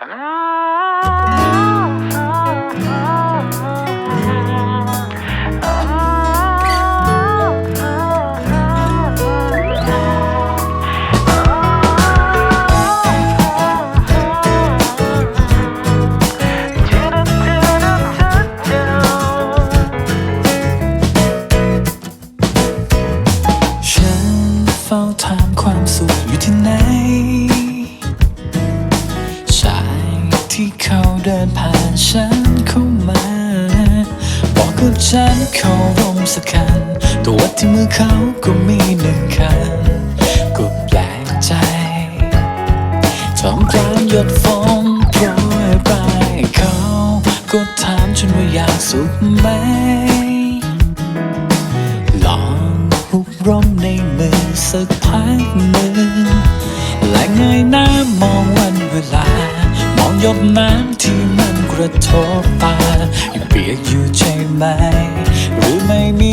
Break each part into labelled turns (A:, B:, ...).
A: ฉั เขาเดินผ่านฉันเข้ามา บอกกับฉันเขาร่มสักคันตัววัดที่มือเขาก็มีหนึ่งคันก็แปลกใจท่ามกลางหยดฝนโปรยปลายเขาก็ถามฉันว่าอยากสุขไหม ลองหุบร่มในมือสักพักหนึ่งและเงยหน้ามองวันเวลา หยดน้ำที่มันกระทบตายังเปียกอยู่ใช่ไหมหรือไม่มี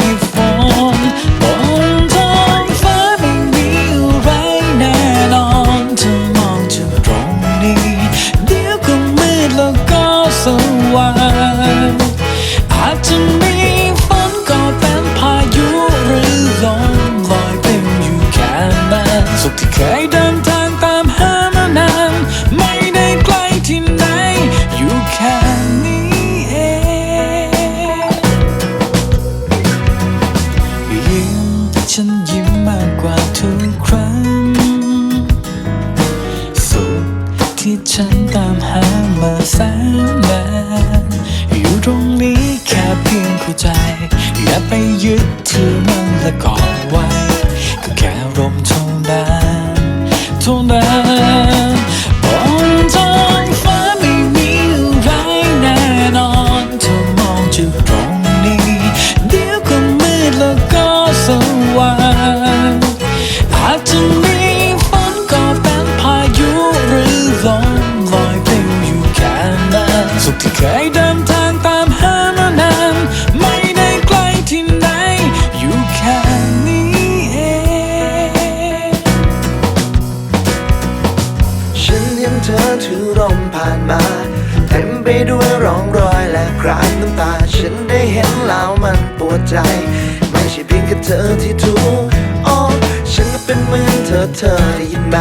A: ที่ฉันตามหามาแสนนานอยู่ตรงนี้แค่เพียงเข้าใจ อย่าไปยึดถือมันและกอน ที่เคยเดินทางตามหามานาน ไม่ได้ไกลที่ไหน อยู่แค่นี้เอง
B: ฉันเห็นเธอถือร่มผ่านมา เต็มไปด้วยร่องรอยและคราบน้ำตา ฉันได้เห็นแล้วมันปวดใจ ไม่ใช่เพียงแค่เธอที่ถูกอ๋อฉันเป็นเหมือนเธอเธอได้ยินไหม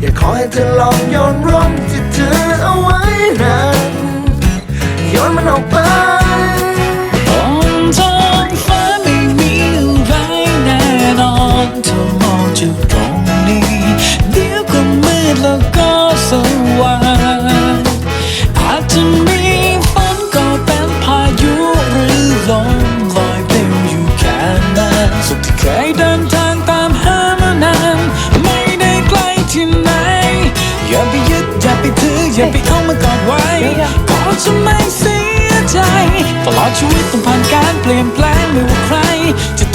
B: อยากขอให้เธอลองโยนร่มที่เธอเอาไว้ ออกไป
A: บนท้องฟ้าไม่มีอะไรแน่นอนถ้ามองจากตรงนี้ เดี๋ยวก็มืดแล้วก็สว่างอาจจะมีฝนก็เป็นพายุหรือลมลอยปลิวอยู่แค่นั้นสุขที่เคยเดินทางตามหามานานไม่ได้ไกลที่ไหน อย่าไปยึดอย่าไปถืออย่าไปเอามากอดไว้ ก็จะไม่ ใจ ตลอดชีวิตต้องผ่านการเปลี่ยนแปลงไม่ว่าใครจะ